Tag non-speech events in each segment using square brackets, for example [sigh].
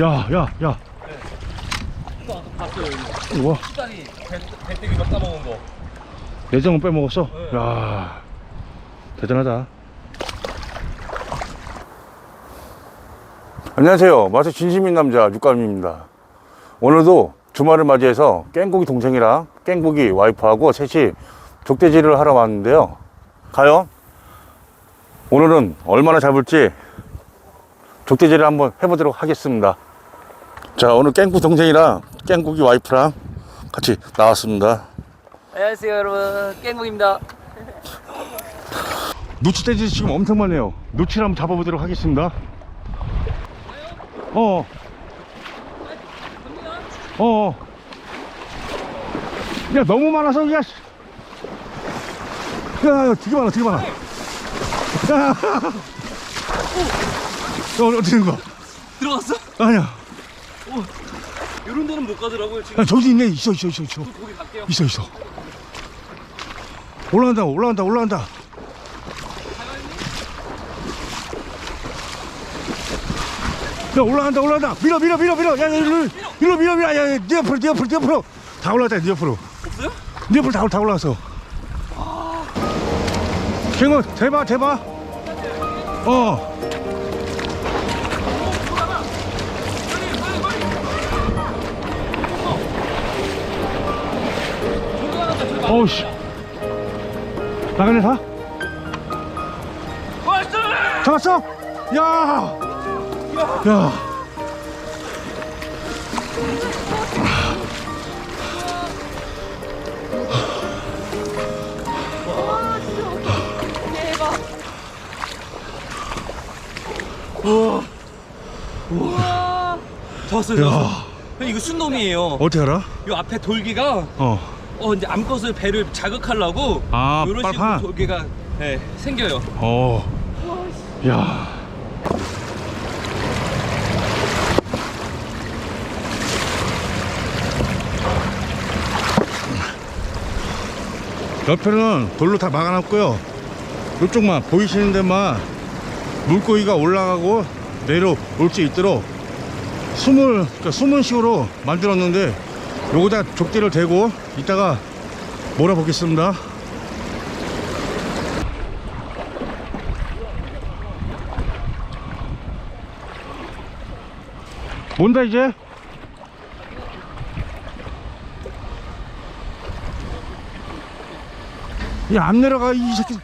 야, 야, 야. 아까 봤어요 여기 우와. 수다리 배, 배때기 막 따먹은 거 내장은 빼먹었어? 네. 야 대단하다. 안녕하세요. 마트 진심인 남자 육감입니다. 오늘도 주말을 맞이해서 깽고기 동생이랑 깽고기 와이프하고 셋이 족대질을 하러 왔는데요. 과연 오늘은 얼마나 잡을지 족대질을 한번 해보도록 하겠습니다. 자, 오늘 깽고 동생이랑 깽고기 와이프랑 같이 나왔습니다. 안녕하세요 여러분 깽국입니다 누치 떼지 지금 엄청 많네요. 누치를 한번 잡아보도록 하겠습니다. 어. 어. 야, 너무 많아서. 야, 야, 되게 많아, 되게 많아. 야. 야, 어, 어떻게 된 거야? 들어갔어? 아니야. 이런 데는 못 가더라고요 지금 야, 저기 있네. 있어, 있어, 있어, 있어. 거기 갈게요 있어, 있어. 올라간다, 올라간다, 올라간다. 야, 올라간다, 올라간다. 밀어, 밀어, 밀어, 밀어. 야, 야, 일로, 일로 밀어, 밀어. 야, 야, 네 옆으로, 네 옆으로, 네 옆으로. 다 올라왔다, 네 옆으로. 없어요? 네 옆으로 다, 다 올라왔어. 갱어, 대박, 대박. 어. 어우, 씨. 나가네, 다? 잡았어? 야! 야! 우와 잡았어요 야. 잡았어 형 이거 순놈이에요 어떻게 알아? 요 앞에 돌기가 어. 어 이제 암컷을 배를 자극하려고 아, 빨판? 식으로 돌기가 네, 생겨요 어. 야. 옆에는 돌로 다 막아놨고요. 이쪽만 보이시는 데만 물고기가 올라가고 내려올 수 있도록 숨을 그러니까 숨은 식으로 만들었는데 요거다 족대를 대고 이따가 몰아보겠습니다. 뭔다 이제? 야 안 내려가 이 새끼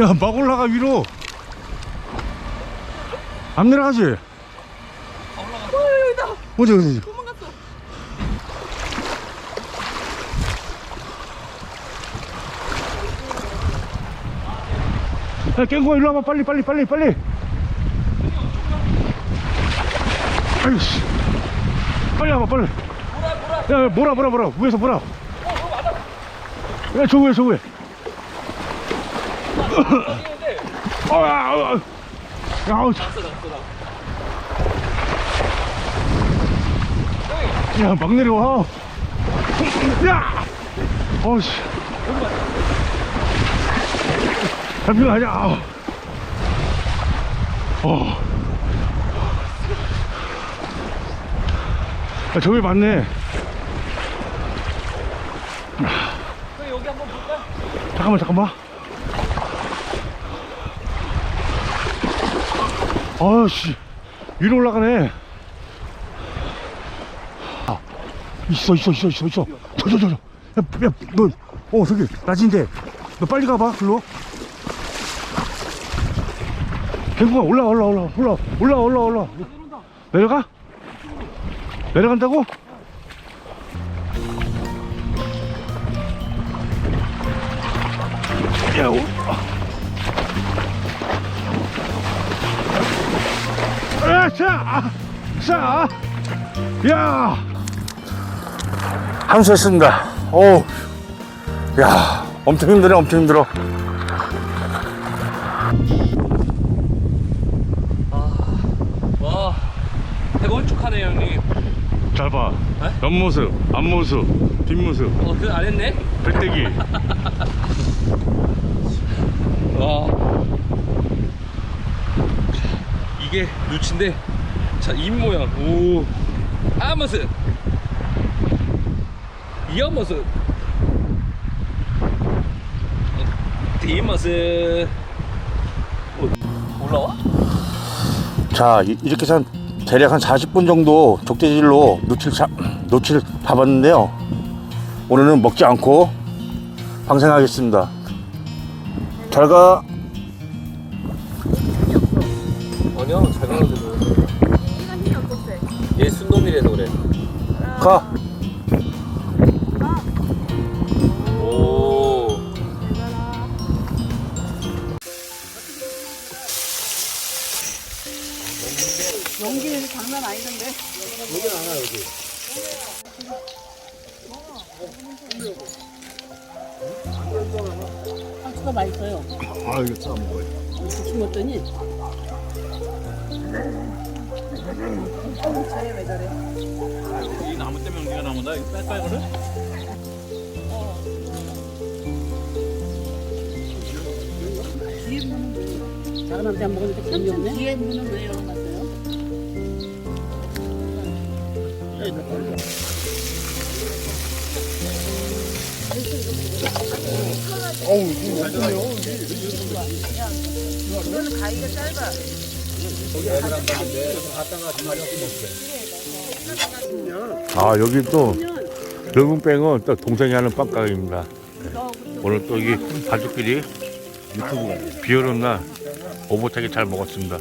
야 막 올라가 위로 안 내려가지? 어디 어디 도망갔어 야 깽구야 일로 와봐. 빨리 빨리 빨리 빨리. 아이씨. 빨리 와봐 빨리. 야 뭐라 뭐라 뭐라 위에서 뭐라 야저 위에 저 위에. 어, 야, 어, 어. 야, 아우, 참. 났어 났어 나 야, 막 내려와. 야! 어우씨. 잡히면. 아우. 어. 야, 저기 맞네. 형 여기 한번 볼까? 잠깐만, 잠깐만. 아씨, 위로 올라가네. 아, 있어, 있어, 있어, 있어, 있어. 저, 저, 저, 저. 야, 야, 너, 어, 저기, 낮인데. 너 빨리 가봐, 글로. 갱구가 올라, 올라, 올라, 올라, 올라, 올라, 올라. 내려가? 내려간다고? 야, 오, 아, 자, 아, 자, 야, 함수했습니다. 오, 야, 엄청 힘드네, 엄청 힘들어. 와 배가 홀쭉하네요 형님 잘 봐. 네? 옆모습, 앞모습, 뒷모습, 어 그거 안 했네? 배때기. [laughs] 와 이게 누치인데 자 입 모양 오 아머스 이어머스 디머스 올라와? 자 이- 이렇게 해서 한 대략 한 40분 정도 족대질로 노치를 잡, 노치를 잡았는데요. 오늘은 먹지 않고 방생하겠습니다. 잘가. 아니야 잘 가는데도 얘 순놈이래서 그래. 가. 연기 장난 아니던데. 상추가 맛있어요. 아 이거 짜 먹어요 왜 저래? 이 나무 때문에 우리가 나무다 이거 뺄까 이거를? 사람한테 안 먹으니까 재미없네. 뒤에 문은 왜 열어놨어 요? 아 여기 또 결국뱅은 또 동생이 하는 빵가게입니다 오늘 또 이게 가족끼리 유튜브 비 오는 날 오붓하게 잘 먹었습니다